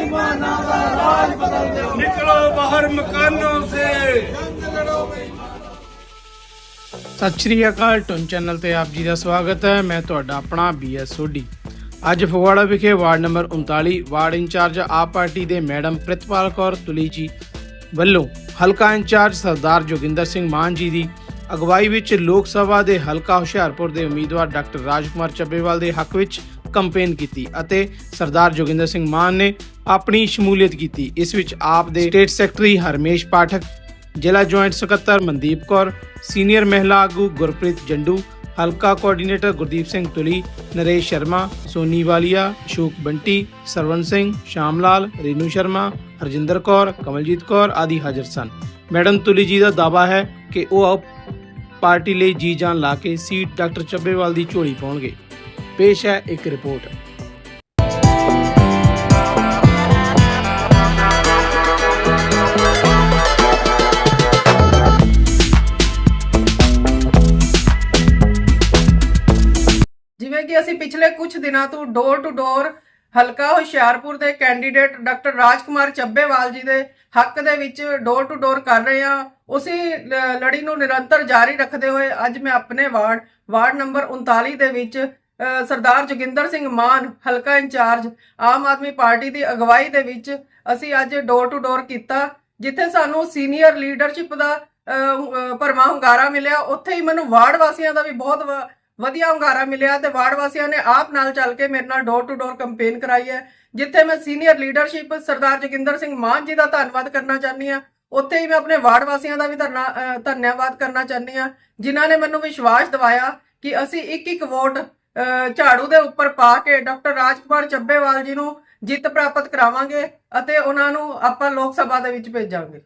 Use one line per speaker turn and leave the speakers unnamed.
बेईमाना का राज बदल दो
निकलो बाहर मकानों से
ਸਤਿ ਸ਼੍ਰੀ ਅਕਾਲ ਟੁਨ ਚੈਨਲ ਤੇ ਆਪ ਜੀ ਦਾ ਸਵਾਗਤ ਹੈ ਮੈਂ ਤੁਹਾਡਾ ਆਪਣਾ ਬੀਐਸ ਸੋਢੀ ਅੱਜ ਫਗਵਾੜਾ ਵਿਖੇ ward number 39 ward incharge AAP party ਦੇ ਮੈਡਮ ਪ੍ਰਿਤਪਾਲ ਕੌਰ ਤੁਲੀ ਜੀ ਵੱਲੋਂ ਹਲਕਾ ਇੰਚਾਰਜ ਸਰਦਾਰ ਜੋਗਿੰਦਰ ਸਿੰਘ ਮਾਨ ਜੀ ਦੀ ਅਗਵਾਈ ਵਿੱਚ ਲੋਕ ਸਭਾ ਦੇ ਹਲਕਾ ਹੁਸ਼ਿਆਰਪੁਰ ਦੇ ਉਮੀਦਵਾਰ ਡਾਕਟਰ ਰਾਜਕੁਮਾਰ ਚੱਬੇਵਾਲ ਦੇ ਹੱਕ ਵਿੱਚ ਕੰਪੇਨ ਕੀਤੀ ਅਤੇ ਸਰਦਾਰ ਜੋਗਿੰਦਰ ਸਿੰਘ ਮਾਨ ਨੇ ਆਪਣੀ ਸ਼ਮੂਲੀਅਤ ਕੀਤੀ। ਇਸ ਵਿੱਚ ਆਪ ਦੇ ਸਟੇਟ ਸੈਕਟਰੀ ਹਰਮੇਸ਼ ਪਾਠਕ, ਜ਼ਿਲ੍ਹਾ ਜੁਆਇੰਟ ਸਕੱਤਰ ਮਨਦੀਪ ਕੌਰ ਸੀਨੀਅਰ ਮਹਿਲਾ ਆਗੂ ਗੁਰਪ੍ਰੀਤ ਜੰਡੂ, ਹਲਕਾ ਕੋਆਰਡੀਨੇਟਰ ਗੁਰਦੀਪ ਸਿੰਘ ਤੁਲੀ ਨਰੇਸ਼ ਸ਼ਰਮਾ, ਸੋਨੀ ਵਾਲੀਆ, ਅਸ਼ੋਕ ਬੰਟੀ ਸਰਵਨ ਸਿੰਘ ਸ਼ਾਮਲਾਲ ਰੀਨੂ ਸ਼ਰਮਾ, ਹਰਜਿੰਦਰ ਕੌਰ, ਕਮਲਜੀਤ ਕੌਰ ਆਦਿ ਹਾਜ਼ਰ ਸਨ। ਮੈਡਮ ਤੁਲੀ ਜੀ ਦਾ ਦਾਅਵਾ ਹੈ ਕਿ ਉਹ ਆਪ ਪਾਰਟੀ ਲਈ ਜੀ ਜਾਨ ਲਾ ਕੇ ਸੀਟ ਡਾਕਟਰ ਚੱਬੇਵਾਲ ਦੀ ਝੋਲੀ ਪਾਉਣਗੇ। ਪੇਸ਼ ਹੈ ਇੱਕ ਰਿਪੋਰਟ।
ਜਿਵੇਂ ਕਿ ਅਸੀਂ ਪਿਛਲੇ ਕੁਝ ਦਿਨਾਂ ਤੋਂ ਡੋਰ ਟੂ ਡੋਰ ਹਲਕਾ ਹੁਸ਼ਿਆਰਪੁਰ ਦੇ ਕੈਂਡੀਡੇਟ ਡਾਕਟਰ ਰਾਜਕੁਮਾਰ ਚੱਬੇਵਾਲ ਜੀ ਦੇ ਹੱਕ ਦੇ ਵਿੱਚ ਡੋਰ ਟੂ ਡੋਰ ਕਰ ਰਹੇ ਹਾਂ। ਉਸੇ ਲੜੀ ਨੂੰ ਨਿਰੰਤਰ ਜਾਰੀ ਰੱਖਦੇ ਹੋਏ ਅੱਜ ਮੈਂ ਆਪਣੇ ਵਾਰਡ ਵਾਰਡ ਨੰਬਰ 39 ਦੇ ਵਿੱਚ ਸਰਦਾਰ ਜੋਗਿੰਦਰ ਸਿੰਘ ਮਾਨ ਹਲਕਾ ਇੰਚਾਰਜ ਆਮ ਆਦਮੀ ਪਾਰਟੀ ਦੀ ਅਗਵਾਈ ਦੇ ਵਿੱਚ ਅਸੀਂ ਅੱਜ ਡੋਰ ਟੂ ਡੋਰ ਕੀਤਾ ਜਿੱਥੇ ਸਾਨੂੰ ਸੀਨੀਅਰ ਲੀਡਰਸ਼ਿਪ ਦਾ ਅ, ਅ, ਭਰਵਾਂ ਹੁੰਗਾਰਾ ਮਿਲਿਆ। ਉੱਥੇ ਹੀ ਮੈਨੂੰ ਵਾਰਡ ਵਾਸੀਆਂ ਦਾ ਵੀ ਬਹੁਤ ਵ- ਵਧੀਆ ਹੁੰਗਾਰਾ ਮਿਲਿਆ ਤੇ ਵਾਰਡ ਵਾਸੀਆਂ ਨੇ ਆਪ ਨਾਲ ਚੱਲ ਕੇ ਮੇਰੇ ਨਾਲ ਡੋਰ ਟੂ ਡੋਰ ਕੰਪੇਨ ਕਰਾਈ ਹੈ ਜਿੱਥੇ ਮੈਂ ਸੀਨੀਅਰ ਲੀਡਰਸ਼ਿਪ ਸਰਦਾਰ ਜੋਗਿੰਦਰ ਸਿੰਘ ਮਾਨ ਜੀ ਦਾ ਧੰਨਵਾਦ ਕਰਨਾ ਚਾਹੁੰਦੀ ਹਾਂ। ਉੱਥੇ ਹੀ ਮੈਂ ਆਪਣੇ ਵਾਰਡ ਵਾਸੀਆਂ ਦਾ ਵੀ ਧੰਨਾ- ਧੰਨਵਾਦ ਕਰਨਾ ਚਾਹੁੰਦੀ ਹਾਂ ਜਿਨ੍ਹਾਂ ਨੇ ਮੈਨੂੰ ਵਿਸ਼ਵਾਸ ਦਿਵਾਇਆ ਕਿ ਅਸੀਂ ਇੱਕ ਇੱਕ ਵੋਟ ਝਾੜੂ ਦੇ ਉੱਪਰ ਪਾ ਕੇ ਡਾਕਟਰ ਰਾਜਕੁਮਾਰ ਚੱਬੇਵਾਲ ਜੀ ਨੂੰ ਜਿੱਤ ਪ੍ਰਾਪਤ ਕਰਾਵਾਂਗੇ ਅਤੇ ਉਹਨਾਂ ਨੂੰ ਆਪਾਂ ਲੋਕ ਸਭਾ ਦੇ ਵਿੱਚ ਭੇਜਾਂਗੇ।